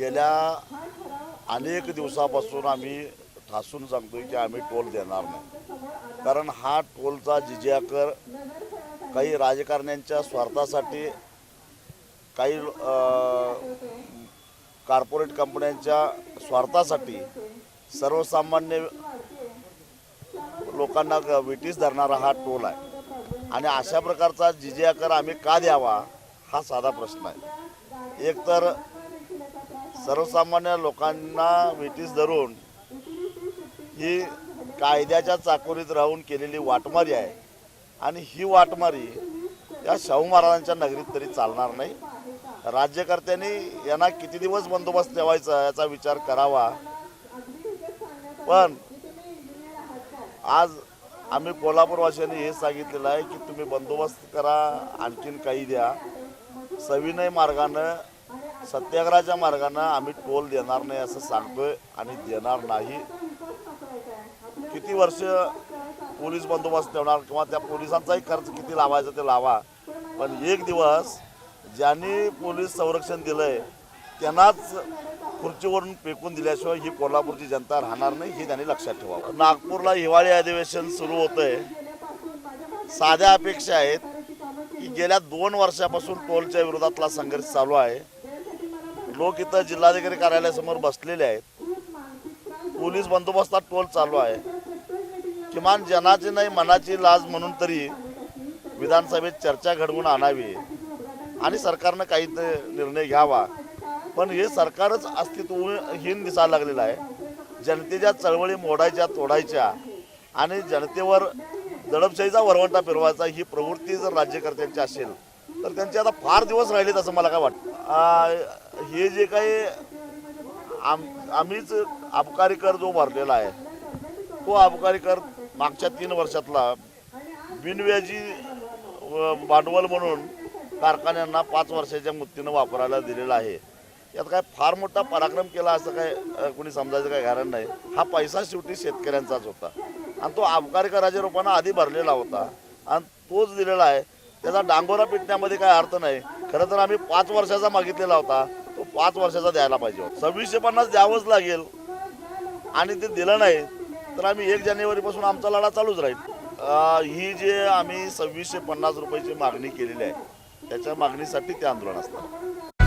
गेल्या अनेक दिवसापासून आम्ही ठासून सांगतोय की आम्ही टोल देणार नाही. कारण हा टोलचा जिजिया कर काही राजकारण्यांच्या स्वार्थासाठी काही कॉर्पोरेट कंपन्यांच्या स्वार्थासाठी सर्वसामान्य लोकांना ग- विटीस धरणारा हा टोल आहे. आणि अशा प्रकारचा जिजिया कर आम्ही का द्यावा हा साधा प्रश्न आहे. एकतर सर्वसामान्य लोकांना विटीस धरून ही कायद्याच्या चाकोरीत राहून केलेली वाटमारी आहे. आणि ही वाटमारी या शाहू महाराजांच्या नगरीत तरी चालणार नाही. राज्यकर्त्यांनी यांना किती दिवस बंदोबस्त ठेवायचा याचा विचार करावा. पण आज आम्ही कोल्हापूरवासियांनी हे सांगितलेलं आहे की तुम्ही बंदोबस्त करा आणखीन काही द्या. सविनय मार्गानं सत्याग्रहाच्या मार्गानं आम्ही टोल देणार नाही असं सांगतोय आणि देणार नाही. किती वर्ष पोलीस बंदोबस्त ठेवणार किंवा त्या पोलिसांचाही खर्च किती लावायचा ते लावा. पण एक दिवस ज्यांनी पोलीस संरक्षण दिलंय त्यांनाच खुर्चीवरून फेकून दिल्याशिवाय ही कोल्हापूरची जनता राहणार नाही हे त्यांनी लक्षात ठेवावं. नागपूरला हिवाळी अधिवेशन सुरू होतंय. साध्या अपेक्षा आहेत की गेल्या दोन वर्षापासून टोलच्या विरोधातला संघर्ष चालू आहे. लोक इथं जिल्हाधिकारी कार्यालयासमोर बसलेले आहेत. पोलीस बंदोबस्तात टोल चालू आहे. किमान जनाची नाही मनाची लाज म्हणून तरी विधानसभेत चर्चा घडवून आणावी आणि सरकारनं काही ते निर्णय घ्यावा. पण हे सरकारच अस्तित्वहीन दिसायला लागलेलं आहे. जनतेच्या चळवळी मोडायच्या तोडायच्या आणि जनतेवर दडपशाहीचा वरवंटा फिरवायचा ही प्रवृत्ती जर राज्यकर्त्यांची असेल तर त्यांचे आता फार दिवस राहिलेत असं मला काय वाटतं. हे जे काही आम आम्हीच अबकारी कर जो भरलेला आहे तो अबकारी कर मागच्या तीन वर्षातला बिनव्याजी भांडवल म्हणून कारखान्यांना पाच वर्षाच्या मुक्तीनं वापरायला दिलेला आहे. यात काय फार मोठा पराक्रम केला असं काय कुणी कोणी समजायचं काय कारण नाही. हा पैसा शेवटी शेतकऱ्यांचाच होता. आणि तो अबकारी कराच्या रूपानं आधी भरलेला होता. आणि तोच दिलेला आहे. त्याचा डांगोरा पिटण्यामध्ये काय अर्थ नाही. खरं तर आम्ही पाच वर्षाचा मागितलेला होता. तो पाच वर्षाचा द्यायला पाहिजे होता. सव्वीसशे पन्नास द्यावंच लागेल. आणि ते दिलं नाही तर आम्ही एक जानेवारीपासून आमचा लढा चालूच राहील. ही जे आम्ही सव्वीसशे पन्नास रुपयाची मागणी केलेली आहे त्याच्या मागणीसाठी ते आंदोलन असतं.